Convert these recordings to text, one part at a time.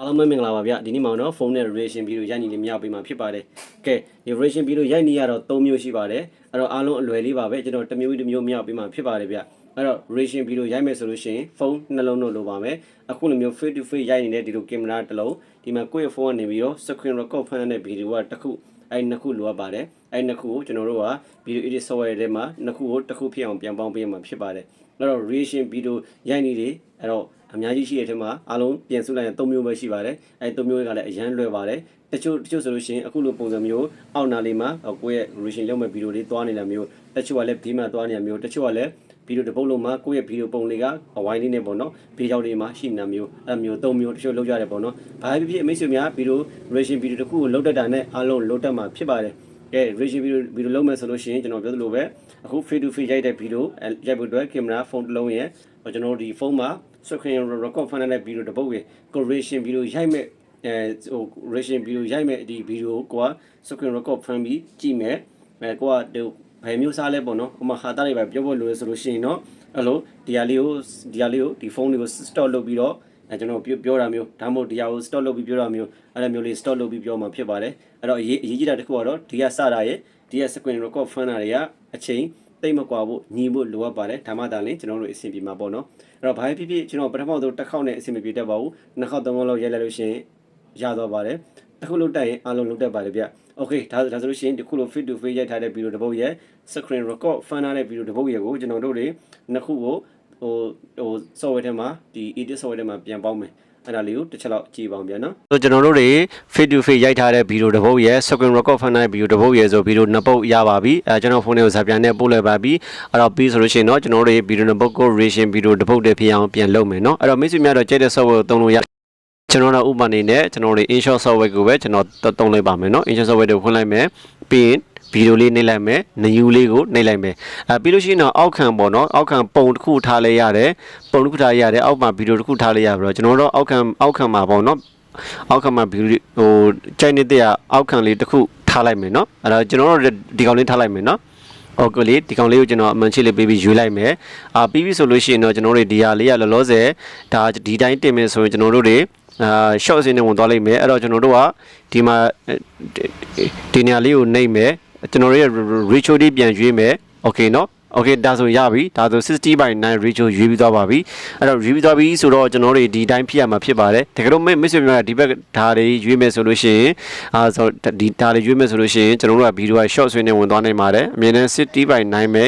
အားလုံးပဲမင်္ဂလာပါဗျဒီနေ့မှာတော့ဖုန်းနဲ့ relation ဗီဒီယိုရိုက်နေလေးမရပေးမှာဖြစ်ပါတယ်ကဲဒီ relation ဗီဒီယိုရိုက်နေရတော့၃မျိုးရှိပါတယ်အဲ့တော့အားလုံးအလွယ်လေးပါပဲကျွန်တော်တစ်မျိုးတစ်မျိုးမရပေးမှာဖြစ်ပါတယ်ဗျအဲ့တော့ relation ဗီဒီယိုရိုက်မယ်ဆိုလို့ရှိရင်ဖုန်းနှလုံးတော့လိုပါမယ်အခုလိုမျိုး face to face ရိုက်နေတဲ့ဒီလိုကင်မရာတစ်လုံးဒီမှာကိုယ့်ရဲ့ဖုန်းကနေပြီးတော့ screen record ဖမ်းတဲ့ဗီဒီယိုကတစ်ခု အဲ့နှစ်ခုလိုအပ်ပါတယ်အဲ့နှစ်ခုကိုကျွန်တော်တို့က video edit software ထဲမှာနှစ်ခုကိုတစ်ခုဖြစ်အောင်ပြန်ပေါင်းပေးမှာဖြစ်ပါတယ်အဲ့တော့ relation video ရိုက်နေတယ်အဲ့တော့အများကြီးရှိတဲ့အထက်မှာအားလုံးပြန်စုလိုက်ရင်၃မျိုးပဲရှိပါတယ်အဲ၃မျိုးကလည်းအရန်လွယ်ပါတယ်တချို့တချို့ဆိုလို့ရှိရင်အခုလိုပုံစံမျိုးအောက်နာလေးမှာကိုယ့်ရဲ့ relation လုပ်မဲ့ဗီဒီယိုလေးတွားနေတာမျိုးတချို့ကလည်းဘေးမှာတွားနေတာမျိုးတချို့ကလည်း ဗီဒီယိုတစ်ပုတ်လုံးမှာကိုယ့်ရဲ့ဗီဒီယိုပုံလေးကအဝိုင်းလေးနဲ့ပေါ့နော်ဘေးကြောက်လေးမှာရှိနေတာမျိုးအဲမျိုး၃မျိုးတချို့လောက်ကြတယ်ပေါ့နော်ဘာဖြစ်ဖြစ်အမိတ်ဆွေများဗီဒီယို relation ဗီဒီယိုတစ်ခုကိုလောက်တတ်တာနဲ့အားလုံးလောက်တတ်မှာဖြစ်ပါတယ်ကဲ relation video video လုံးမယ်ဆိုလို့ရှိရင်ကျွန်တော်ပြောသလိုပဲအခု face to face ရိုက်တဲ့ video ရိုက်ဖို့အတွက်ကင်မရာဖုန်းတစ်လုံးရဲ့ကျွန်တော်တို့ဒီဖုန်းမှာ screen record ဖမ်းတဲ့ video တစ်ပုတ်ရဲ့ correction video ရိုက်မဲ့အဲဟို correction video ရိုက်မဲ့ဒီ video ကိုက screen record ဖမ်းပြီးကြည့်မယ်အဲကိုကဒီ ဘယ်မျိုးစားလဲပေါ့နော်ဟိုမှာဟာတာတွေပဲပြောဖို့လိုရဆိုလို့ရှိရင်တော့အဲ့လိုဒီဟာလေးကိုဒီဟာလေးကိုဒီဖုန်းလေးကို stop လုပ်ပြီးတော့အဲကျွန်တော်ပြောပြောတာမျိုးဒါမှမဟုတ်ဒီဟာကို stop လုပ်ပြီးပြောတာမျိုးအဲ့လိုမျိုးလေး stop လုပ်ပြီးပြောမှာဖြစ်ပါတယ်အဲ့တော့အရေးအရေးကြီးတာတစ်ခုကတော့ဒီကစတာရဲ့ဒီက screen record ဖမ်းတာတွေကအချိန်တိတ်မကွာဖို့ညီဖို့လိုအပ်ပါတယ်ဒါမှသာလျှင်ကျွန်တော်တို့အဆင်ပြေမှာပေါ့နော်အဲ့တော့ဘာဖြစ်ဖြစ်ကျွန်တော်ပထမဆုံးတစ်ခေါက်နဲ့အဆင်မပြေတတ်ပါဘူးနှစ်ခေါက်သုံးခေါက်လောက်ရိုက်လိုက်လို့ရှိရင် ရသွားပါတယ်အခုလုတ်တက်ရင်အားလုံးလုတ်တက်ပါတယ်ဗျ Okay ဒါဒါဆိုလို့ရှိရင်ဒီခုလို fit to face ရိုက်ထားတဲ့ဗီဒီယိုတစ်ပုဒ်ရဲ့ screen record ဖန်ထားတဲ့ဗီဒီယိုတစ်ပုဒ်ရဲ့ကိုကျွန်တော်တို့တွေနှစ်ခုကိုဟိုဟို software ထဲမှာဒီ edit software ထဲမှာပြန်ပေါင်းမယ်အဲ့ဒါလေးကိုတစ်ချက်လောက်ကြည့်ပါအောင်ဗျာနော်ဆိုကျွန်တော်တို့တွေ face to face ရိုက်ထားတဲ့ဗီဒီယိုတစ်ပုဒ်ရယ် screen record ဖန်တဲ့ဗီဒီယိုတစ်ပုဒ်ရယ်ဆိုဗီဒီယိုနှစ်ပုဒ်ရပါပြီအဲကျွန်တော်ဖုန်းထဲကိုဇာပြန်နဲ့ပို့လိုက်ပါပြီအဲ့တော့ပြီးဆိုလို့ရှိရင်တော့ကျွန်တော်တို့တွေဗီဒီယိုနှစ်ပုဒ်ကို reaction ဗီဒီယိုတစ်ပုဒ်တည်းဖြစ်အောင်ပြန်လုပ်မယ်နော်အဲ့တော့မိတ်ဆွေများတော့ကြိုက်တဲ့ software ကိုသုံးလို့ရ ကျွန်တော်တို့ဥပမာအနေနဲ့ကျွန်တော်တို့ InShot software ကိုပဲကျွန်တော်သုံးလိုက်ပါမယ်เนาะ InShot software ကိုဖွင့်လိုက်မယ်ပြီးရင်ဗီဒီယိုလေးနှိပ်လိုက်မယ်နယူးလေးကိုနှိပ်လိုက်မယ်အဲပြီးလို့ရှိရင်တော့အောက်ခံပေါ့နော်အောက်ခံပုံတစ်ခုထားလိုက်ရတယ်ပုံတစ်ခုထားရရတယ်အောက်မှာဗီဒီယိုတစ်ခုထားလိုက်ရပြီးတော့ကျွန်တော်တို့အောက်ခံအောက်ခံမှာပေါ့နော်အောက်ခံမှာဗီဒီယိုဟိုကြိုက်နေတဲ့အောက်ခံလေးတစ်ခုထားလိုက်မယ်နော်အဲ့တော့ကျွန်တော်တို့ဒီကောင်လေးထားလိုက်မယ်နော်โอเคလေဒီကောင်လေးကိုကျွန်တော်အမှန်ချစ်လေးပေးပြီးရွေးလိုက်မယ်အာပြီးပြီဆိုလို့ရှိရင်တော့ကျွန်တော်တို့ဒီဟာလေးကလောလောဆယ်ဒါဒီတိုင်းတင်မယ်ဆိုရင်ကျွန်တော်တို့တွေ အာ short စင်းနဲ့ဝင်သွားလိမ့်မယ်အဲ့တော့ကျွန်တော်တို့ကဒီမှာဒီနေရာလေးကိုနှိမ့်မယ်ကျွန်တော်တို့ရဲ့ ratio တွေပြန်ရွေးမယ် okay နော် okay ဒါဆိုရပြီဒါဆို60 by 9 ratio ရွေးပြီးသွားပါပြီအဲ့တော့ရွေးပြီးသွားပြီဆိုတော့ကျွန်တော်တို့ဒီတိုင်းဖြစ်ရမှာဖြစ်ပါတယ်တကယ်လို့မိတ်ဆွေများဒီဘက်ဓာတ်တွေရွေးမယ်ဆိုလို့ရှိရင်အာဆိုဒီဓာတ်တွေရွေးမယ်ဆိုလို့ရှိရင်ကျွန်တော်တို့ကဗီဒီယိုက short ဆွေးနဲ့ဝင်သွားနိုင်ပါတယ်အမြဲတမ်း60 by 9ပဲ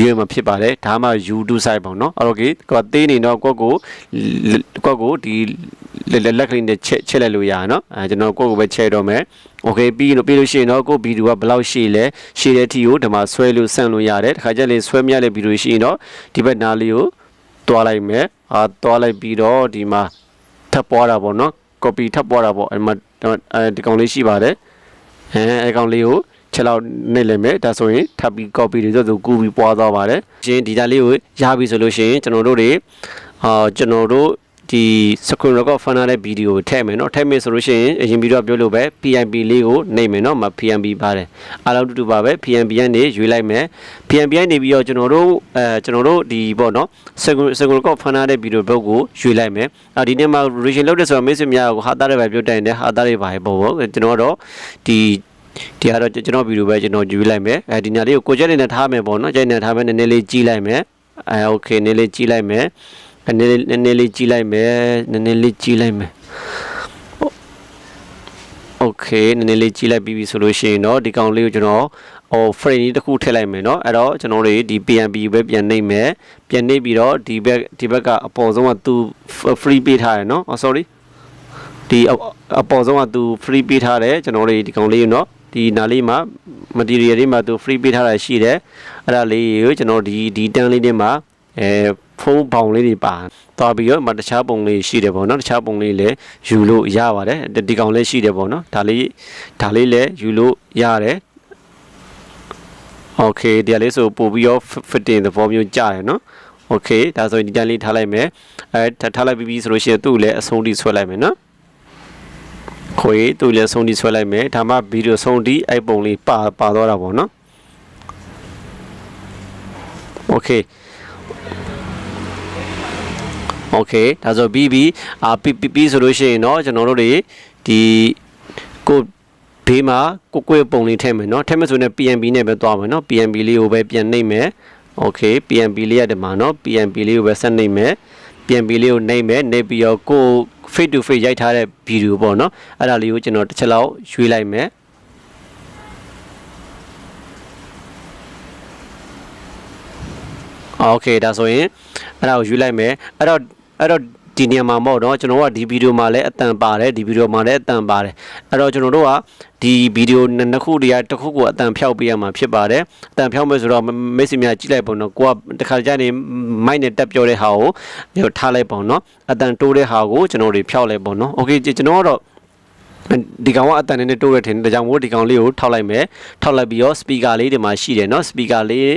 ရွေးမှာဖြစ်ပါတယ်ဒါမှ you do side ပေါ့နော် okay ကိုယ်သေးနေတော့ကိုယ့်ကိုကိုယ့်ကိုဒီ လက်ကလေးနဲ့ချက်ချက်လိုက်လို့ရအောင်နော်အဲကျွန်တော်ကိုယ့်ကိုပဲချက်တော့မယ်โอเคပြီးလို့ပြီးလို့ရှိရင်တော့ကိုဗီဒီယိုကဘယ်လောက်ရှည်လဲရှည်တဲ့အထိကိုဒီမှာဆွဲလို့ဆန့်လို့ရတယ်တခါကျရင်ဆွဲမရတဲ့ဗီဒီယိုရှိရင်တော့ဒီဘက်နားလေးကိုတွားလိုက်မယ်အာတွားလိုက်ပြီးတော့ဒီမှာထပ်ပွားတာပေါ့နော် copy ထပ်ပွားတာပေါ့အဲ့မှာအဲဒီကောင်လေးရှိပါတယ်အဲအဲကောင်လေးကိုချက်လောက်နှိပ်လိုက်မယ်ဒါဆိုရင်ထပ်ပြီး copy တွေဆိုကူပြီးပွားသွားပါတယ်ရှင်ဒီတာလေးကိုရပြီဆိုလို့ရှိရင်ကျွန်တော်တို့တွေအာကျွန်တော်တို့ ဒီ screen record ဖန်ထားတဲ့ဗီဒီယိုကိုထည့်မယ်เนาะထည့်မယ်ဆိုလို့ရှိရင်အရင်ပြီးတော့ပြောလို့ပဲ PNB လေးကိုနှိပ်မယ်เนาะမ PNB ပါတယ်အားလုံးတူတူပါပဲ PNB ကနေရွေးလိုက်မယ် PNB ကနေပြီးတော့ကျွန်တော်တို့အဲကျွန်တော်တို့ဒီပေါ့เนาะ screen screen record ဖန်ထားတဲ့ဗီဒီယိုဘုတ်ကိုရွေးလိုက်မယ်အဲဒီနေ့မှာ reaction လုပ်တဲ့ဆိုတော့မိတ်ဆွေများကိုဟာတာတွေပဲပြောတိုင်တယ်ဟာတာတွေပါပေါ့ပေါ့ကျွန်တော်တော့ဒီဒီကတော့ကျွန်တော်ဗီဒီယိုပဲကျွန်တော်ယူလိုက်မယ်အဲဒီညာလေးကိုကိုကျက်နေနဲ့ထားမယ်ပေါ့နော်ကျက်နေထားမယ်နည်းနည်းလေးကြီးလိုက်မယ်အဲโอเคနည်းလေးကြီးလိုက်မယ် နည်းနည်းနည်းလေးကြီးလိုက်မယ်နည်းနည်းလေးကြီးလိုက်မယ်โอเคနည်းနည်းလေးကြီးလိုက်ပြီးပြီဆိုလို့ရှိရင်တော့ဒီကောင်လေးကိုကျွန်တော်ဟို frame လေးတစ်ခုထည့်လိုက်မယ်เนาะအဲ့တော့ကျွန်တော်တို့ဒီ PNB ပဲပြန်နှိပ်မယ်ပြန်နှိပ်ပြီးတော့ဒီဘက်ဒီဘက်ကအပေါ်ဆုံးကသူ free ပေးထားတယ်เนาะ oh sorry ဒီအပေါ်ဆုံးကသူ free ပေးထားတယ်ကျွန်တော်တို့ဒီကောင်လေးเนาะဒီနားလေးမှာ material လေးမှာသူ free ပေးထားတာရှိတယ်အဲ့ဒါလေးကိုကျွန်တော်ဒီဒီတန်းလေးတွေမှာအဲ ဖုန်းပေါင်လေးတွေပါသွားပြီးတော့မတခြားပုံလေးရှိတယ်ပေါ့နော်တခြားပုံလေးလည်းယူလို့ရပါတယ်ဒီကောင်လေးရှိတယ်ပေါ့နော်ဒါလေးဒါလေးလည်းယူလို့ရတယ်โอเคဒီကလေးဆိုပို့ပြီးတော့ fitting သဘောမျိုးကြားတယ်နော်โอเคဒါဆိုရင်ဒီတန်းလေးထားလိုက်မယ်အဲထားလိုက်ပြီးပြီဆိုလို့ရှိရင်သူ့လည်းအဆုံးထိဆွဲလိုက်မယ်နော်ခွေသူ့လည်းဆုံးတီဆွဲလိုက်မယ်ဒါမှဗီဒီယိုဆုံးတီအဲ့ပုံလေးပါပါတော့တာပေါ့နော်โอเค โ โอเคဒါဆိုပြီးပြီးအာပြီးပြီးပြီးဆိုလို့ရှိရင်เนาะကျွန်တော်တို့တွေဒီကိုဘေးမှာကိုကိုရဲ့ပုံလေးထည့်မယ်เนาะထည့်မယ်ဆိုရင် PNB နဲ့ပဲသွားမယ်เนาะ PNB လေးကိုပဲပြန်နှိပ်မယ်โอเค PNB လေးရတယ်မှာเนาะ PNB လေးကိုပဲဆက်နှိပ်မယ် PNB လေးကိုနှိပ်မယ်နှိပ်ပြီးတော့ကို face to face ရိုက်ထားတဲ့ဗီဒီယိုပေါ့เนาะအဲ့ဒါလေးကိုကျွန်တော်တစ်ချက်လောက်ရွေးလိုက်မယ်โอเคဒါဆိုရင်အဲ့ဒါကိုယူလိုက်မယ်အဲ့တော့ အဲ့တော့ဒီနေရာမှာပေါ့နော်ကျွန်တော်ကဒီဗီဒီယိုမှာလည်းအတန်ပါတယ်ဒီဗီဒီယိုမှာလည်းအတန်ပါတယ်အဲ့တော့ကျွန်တော်တို့ကဒီဗီဒီယိုနှစ်ခုတည်းတစ်ခုကိုအတန်ဖြောက်ပေးရမှာဖြစ်ပါတယ်အတန်ဖြောက်မယ်ဆိုတော့မိတ်ဆွေများကြည့်လိုက်ပေါ့နော်ကိုကတခါကြနေမိုက်နဲ့တက်ပြောတဲ့ဟာကိုထားလိုက်ပေါ့နော်အတန်တိုးတဲ့ဟာကိုကျွန်တော်တွေဖြောက်လိုက်ပေါ့နော်โอเคကျွန်တော်ကတော့ဒီကောင်ကအတန်နဲ့တိုးရတဲ့ထင်ဒါကြောင့်မို့ဒီကောင်လေးကိုထောက်လိုက်မယ်ထောက်လိုက်ပြီးတော့ speaker လေးဒီမှာရှိတယ်เนาะ speaker လေး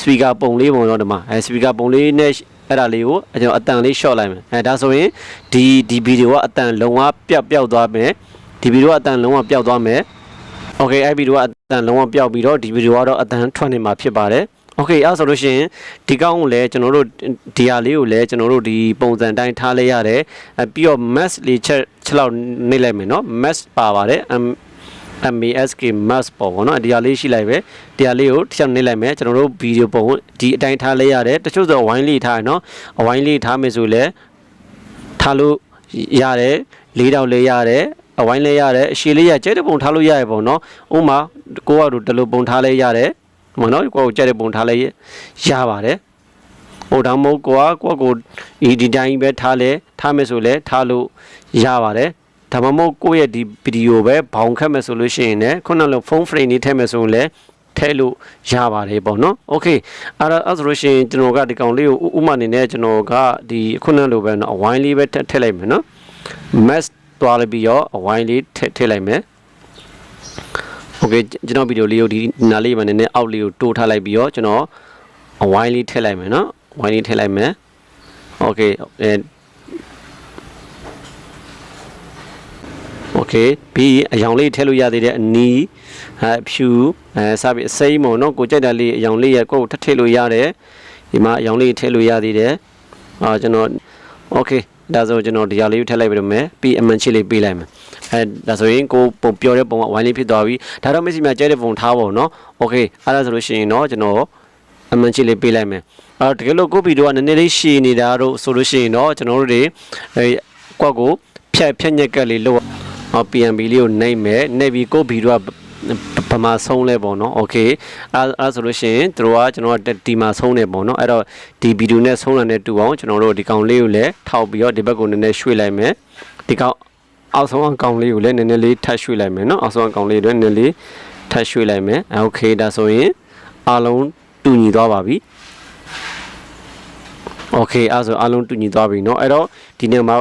speaker ပုံလေးပုံတော့ဒီမှာအဲ speaker ပုံလေးနဲ့ အဲ့ဒါလေးကိုကျွန်တော်အတန်လေး short လိုက်မယ်အဲဒါဆိုရင်ဒီဒီဗီဒီယိုကအတန်လုံးဝပျောက်ပျောက်သွားမယ်ဒီဗီဒီယိုကအတန်လုံးဝပျောက်သွားမယ် okay အဲ့ဗီဒီယိုကအတန်လုံးဝပျောက်ပြီးတော့ဒီဗီဒီယိုကတော့အတန်ထွက်နေမှာဖြစ်ပါတယ် okay အဲ့ဆိုလို့ရှိရင်ဒီကောင်းကိုလည်းကျွန်တော်တို့ဒီဟာလေးကိုလည်းကျွန်တော်တို့ဒီပုံစံတိုင်းထားလဲရတယ်ပြီးတော့ mass လေးချက်ချက်လောက်နှိပ်လိုက်မယ်နော် mass ပါပါတယ် MASK mask ပေါ့ဗောနော်ဒီဟာလေးရှိလိုက်ပဲဒီဟာလေးကိုတစ်ချက်နှိပ်လိုက်မယ်ကျွန်တော်တို့ဗီဒီယိုပုံဒီအတိုင်းထားလိုက်ရတယ်တချို့ဆိုဝိုင်းလေးထားရနော်အဝိုင်းလေးထားမယ်ဆိုလဲထားလို့ရတယ်လေးတောက်လေးရတယ်အဝိုင်းလေးရတယ်အရှည်လေးရကျဲတဲ့ပုံထားလို့ရတယ်ပေါ့နော်ဥမာကိုကတော့ဒီလိုပုံထားလေးရတယ်မနော်ကိုကကျဲတဲ့ပုံထားလေးရပါတယ်ဟိုတော့မဟုတ်ကိုကကိုကိုဒီဒီတိုင်းပဲထားလဲထားမယ်ဆိုလဲထားလို့ရပါတယ် ဒါမှမဟုတ်ကိုယ့်ရဲ့ဒီဗီဒီယိုပဲဘောင်ခတ်မယ်ဆိုလို့ရှိရင်လည်းခုနလိုဖုန်း frame လေးထည့်မယ်ဆိုရင်လည်းထဲလို့ရပါတယ်ပေါ့နော်โอเคအဲ့တော့အဲ့ဆိုလို့ရှိရင်ကျွန်တော်ကဒီကောင်လေးကိုဥမာအနေနဲ့ကျွန်တော်ကဒီခုနလိုပဲเนาะအဝိုင်းလေးပဲထည့်လိုက်မယ်เนาะ mask သွားလိုက်ပြီးတော့အဝိုင်းလေးထည့်ထည့်လိုက်မယ်โอเคကျွန်တော်ဗီဒီယိုလေးကိုဒီနားလေးမှာနည်းနည်းအောက်လေးကိုတိုးထားလိုက်ပြီးတော့ကျွန်တော်အဝိုင်းလေးထည့်လိုက်မယ်เนาะအဝိုင်းလေးထည့်လိုက်မယ်โอเคအဲ โอเคပြီးအယောင်လေးထည့်လို့ရသေးတဲ့အနီးအဖြူအဲစပြီးအစိမ်းပေါ့နော်ကိုကြိုက်တာလေးအယောင်လေးရကိုယ်ထထည့်လို့ရတယ်ဒီမှာအယောင်လေးထည့်လို့ရသေးတယ်အာကျွန်တော်โอเคဒါဆိုကျွန်တော်ဒီဟာလေးကိုထည့်လိုက်ပြီးတော့မယ်ပြီးအမှန်ချစ်လေးပေးလိုက်မယ်အဲဒါဆိုရင်ကိုပုံပြောတဲ့ပုံကဝိုင်းလေးဖြစ်သွားပြီဒါတော့မစ္စည်းမြကျဲတဲ့ပုံထားပါတော့နော်โอเคအဲ့ဒါဆိုလို့ရှိရင်တော့ကျွန်တော်အမှန်ချစ်လေးပေးလိုက်မယ်အဲတကယ်လို့ကိုဗီဒီယိုကနည်းနည်းလေးရှည်နေတာတော့ဆိုလို့ရှိရင်တော့ကျွန်တော်တို့တွေအဲကွက်ကိုဖြတ်ဖြတ်ညက်ကလေးလို့ ဟော PNB လေးကိုနှိမ့်မယ်နှိပ်ပြီးကိုဗီဒီယိုကဗမာဆုံးလဲပေါ့နော်โอเคအဲအဲဆိုလို့ရှိရင်တို့ကကျွန်တော်ကဒီမှာဆုံးနေပေါ့နော်အဲ့တော့ဒီဗီဒီယိုနဲ့ဆုံးလာတဲ့တူအောင်ကျွန်တော်တို့ဒီကောင်လေးကိုလည်းထောက်ပြီးတော့ဒီဘက်ကိုနည်းနည်းရွှေ့လိုက်မယ်ဒီကောင်အောက်ဆုံးအကောင်လေးကိုလည်းနည်းနည်းလေးထပ်ရွှေ့လိုက်မယ်နော်အောက်ဆုံးအကောင်လေးတွေနည်းနည်းလေးထပ်ရွှေ့လိုက်မယ်โอเคဒါဆိုရင်အားလုံးတူညီသွားပါပြီโอเคအဲဆိုအားလုံးတူညီသွားပြီเนาะအဲ့တော့ဒီနေ့မှာ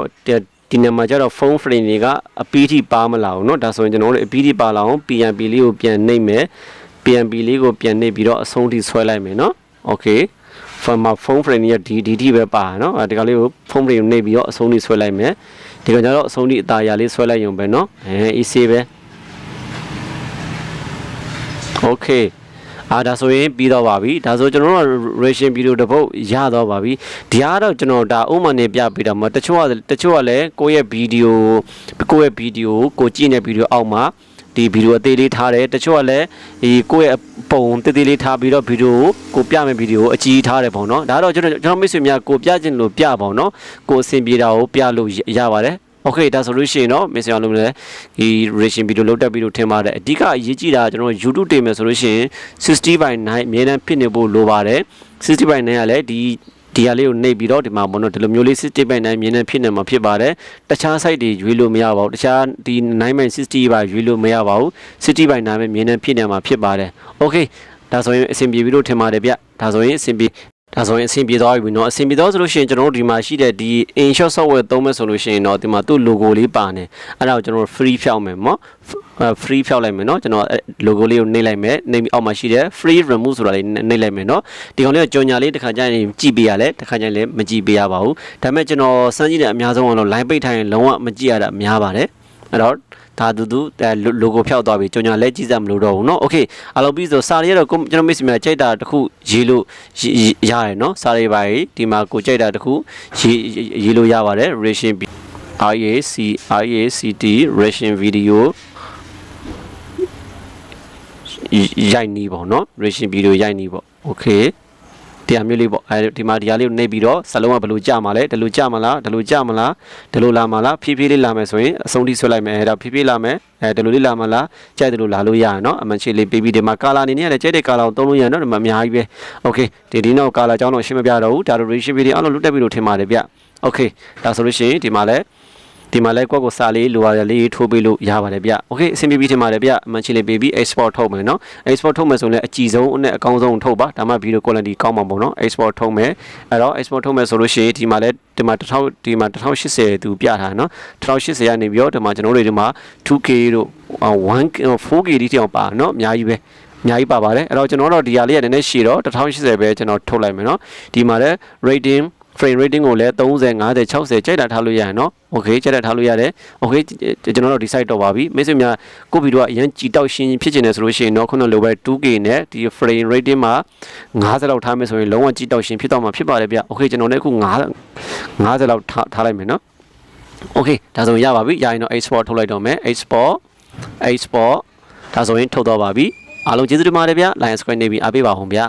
ဒီနေ့မှာကျတော့ phone frame တွေကအပီးထိပါမလာဘူးเนาะဒါဆိုရင်ကျွန်တော်တို့အပီးထိပါလာအောင် PNB လေးကိုပြန်နှိပ်မယ် PNB လေးကိုပြန်နှိပ်ပြီးတော့အဆုံးထိဆွဲလိုက်မယ်เนาะ okay from my phone frame ရဲ့ဒီဒီထိပဲပါเนาะဒီကလေးကို phone frame နှိပ်ပြီးတော့အဆုံးထိဆွဲလိုက်မယ်ဒီကကြတော့အဆုံးထိအသားရလေးဆွဲလိုက်ရုံပဲเนาะအဲ easy ပဲ okay အာဒါဆိုရင်ပြီးတော့ပါပြီဒါဆိုကျွန်တော်တို့ ration video တစ်ပုတ်ရတော့ပါပြီဒီကတော့ကျွန်တော်ဒါဥမာနဲ့ပြပေးတာမှာတချို့ကတချို့ကလည်းကိုယ့်ရဲ့ဗီဒီယိုကိုယ့်ရဲ့ဗီဒီယိုကိုကြည့်နေဗီဒီယိုအောက်မှာဒီဗီဒီယိုအသေးလေးထားတယ်တချို့ကလည်းဒီကိုယ့်ရဲ့ပုံတေးသေးလေးထားပြီးတော့ဗီဒီယိုကိုပြမယ်ဗီဒီယိုအကြီးထားတယ်ပေါ့နော်ဒါတော့ကျွန်တော်ကျွန်တော်မိတ်ဆွေများကိုပြခြင်းလို့ပြပါတော့ကိုအဆင်ပြေတာကိုပြလို့ရပါတယ် Okay ဒါဆိုလို့ရှိရင်တော့မင်းဆရာလုံးလည်းဒီ relation video လောက်တက်ပြီးလို့ထင်ပါတယ်အဓိကအရေးကြီးတာကျွန်တော် YouTube တင်မယ်ဆိုလို့ရှိရင်60 by 9အများအားဖြစ်နေဖို့လိုပါတယ်60 by 9ကလည်းဒီဒီဟာလေးကိုနှိပ်ပြီးတော့ဒီမှာဘောနော်ဒီလိုမျိုးလေး60 by 9မြင်းနဲ့ဖြစ်နေမှာဖြစ်ပါတယ်တခြား site တွေရွေးလို့မရပါဘူးတခြားဒီ9 by 60ပါရွေးလို့မရပါဘူး60 by 9ပဲမြင်းနဲ့ဖြစ်နေမှာဖြစ်ပါတယ် okay ဒါဆိုရင်အဆင်ပြေပြီလို့ထင်ပါတယ်ဗျဒါဆိုရင်အဆင်ပြေ ဒါဆိုရင်အဆင်ပြေသွားပြီเนาะအဆင်ပြေသွားဆိုလို့ရှိရင်ကျွန်တော်တို့ဒီမှာရှိတဲ့ဒီ InShot software သုံးမယ်ဆိုလို့ရှိရင်တော့ဒီမှာသူ့ logo လေးပါနေအဲ့ဒါကိုကျွန်တော်တို့ free ဖြောက်မယ်เนาะ free ဖြောက်လိုက်မယ်เนาะကျွန်တော် logo လေးကိုနှိပ်လိုက်မယ်နှိပ်ပြီးအောက်မှာရှိတဲ့ free remove ဆိုတာလေးနှိပ်လိုက်မယ်เนาะဒီကောင်လေးကကြော်ညာလေးတစ်ခါကျရင်ကြည့်ပေးရလဲတစ်ခါကျရင်လည်းမကြည့်ပေးရပါဘူးဒါပေမဲ့ကျွန်တော်စမ်းကြည့်တဲ့အများဆုံးကတော့ line ပိတ်ထားရင်လုံးဝမကြည့်ရတာများပါတယ် အဲ့တော့ ဒါတူတူအဲ logo ဖြောက်သွားပြီကြောင်ညာလဲကြည့်စမ်းမလို့တော့ဘူးเนาะ okay အားလုံးပြီးဆိုစာရီကတော့ကိုကျွန်တော်မိတ်ဆွေများကြိုက်တာတစ်ခုရေးလို့ရတယ်เนาะစာရီပါကြီးဒီမှာကိုကြိုက်တာတစ်ခုရေးရေးလို့ရပါတယ် ration IAC IACT ration video ရိုက်နီးပေါ့เนาะ ration video ရိုက်နီးပေါ့ okay တရားမျိုးလေးပေါ့အဲဒီမှာဒီဟာလေးကိုနှိပ်ပြီးတော့စလုံးကဘယ်လိုကြာမှာလဲဒီလိုကြာမလားဒီလိုကြာမလားဒီလိုလာမလားဖြည်းဖြည်းလေးလာမယ်ဆိုရင်အဆုံးထိဆွဲလိုက်မယ်အဲဒါဖြည်းဖြည်းလာမယ်အဲဒီလိုလေးလာမလားကြိုက်တယ်လို့လာလို့ရရနော်အမှန်ချေလေးပေးပြီးဒီမှာကာလာအနေနဲ့လည်းကြိုက်တဲ့ကာလာကိုသုံးလို့ရနော်ဒီမှာအများကြီးပဲโอเคဒီဒီနောက်ကာလာကြောင်းတော့ရှင်းမပြတော့ဘူးဒါတို့ ratio video အားလုံးလွတ်တက်ပြီးလို့ထင်ပါတယ်ဗျโอเคဒါဆိုလို့ရှိရင်ဒီမှာလည်း ဒီမှာလဲကွက်ကိုစာလေးလိုရတယ်လေးထိုးပေးလို့ရပါတယ်ဗျ။ Okay အဆင်ပြေပြီထင်ပါတယ်ဗျ။ Manchile ပေးပြီး export ထုတ်မယ်နော်။ export ထုတ်မယ်ဆိုရင်လည်းအကြည့်ဆုံးနဲ့အကောင်းဆုံးထုတ်ပါ။ဒါမှ video quality ကောင်းမှာပေါ့နော်။ export ထုတ်မယ်။အဲ့တော့ export ထုတ်မယ်ဆိုလို့ရှိရင်ဒီမှာလဲဒီမှာ1000ဒီမှာ1080သူပြထားနော်1080ကနေပြီးတော့ဒီမှာကျွန်တော်တို့ဒီမှာ 2K တို့ 1K 4K တိတိအောင်ပါနော်အများကြီးပဲအများကြီးပါပါတယ်အဲ့တော့ကျွန်တော်တို့ဒီဟာလေးကနည်းနည်းရှည်တော့1080ပဲကျွန်တော်ထုတ်လိုက်မယ်နော်ဒီမှာလည်း rating frame rating ကိုလည်း30 50 60ကြိုက်တာထားလို့ရရင်เนาะ okay ကြိုက်တာထားလို့ရတယ် okay ကျွန်တော်တို့ဒီ site တော့ပါပြီမိတ်ဆွေများကိုဗီဒီယိုကအရင်ကြည်တောက်ရှင်းဖြစ်နေတယ်ဆိုလို့ရှိရင်เนาะခုနလိုပဲ 2K နဲ့ဒီ frame rating မှာ50လောက်ထားမယ်ဆိုရင်လုံးဝကြည်တောက်ရှင်းဖြစ်တော့မှာဖြစ်ပါတယ်ဗျ okay ကျွန်တော်လည်းအခု9 50လောက်ထားထားလိုက်မယ်เนาะ okay ဒါဆိုရင်ရပါပြီရရင်တော့ export ထုတ်လိုက်တော့မယ် export export ဒါဆိုရင်ထုတ်တော့ပါပြီအားလုံးကျေးဇူးတင်ပါတယ်ဗျ Lion Square နေပြီအားပေးပါအောင်ဗျ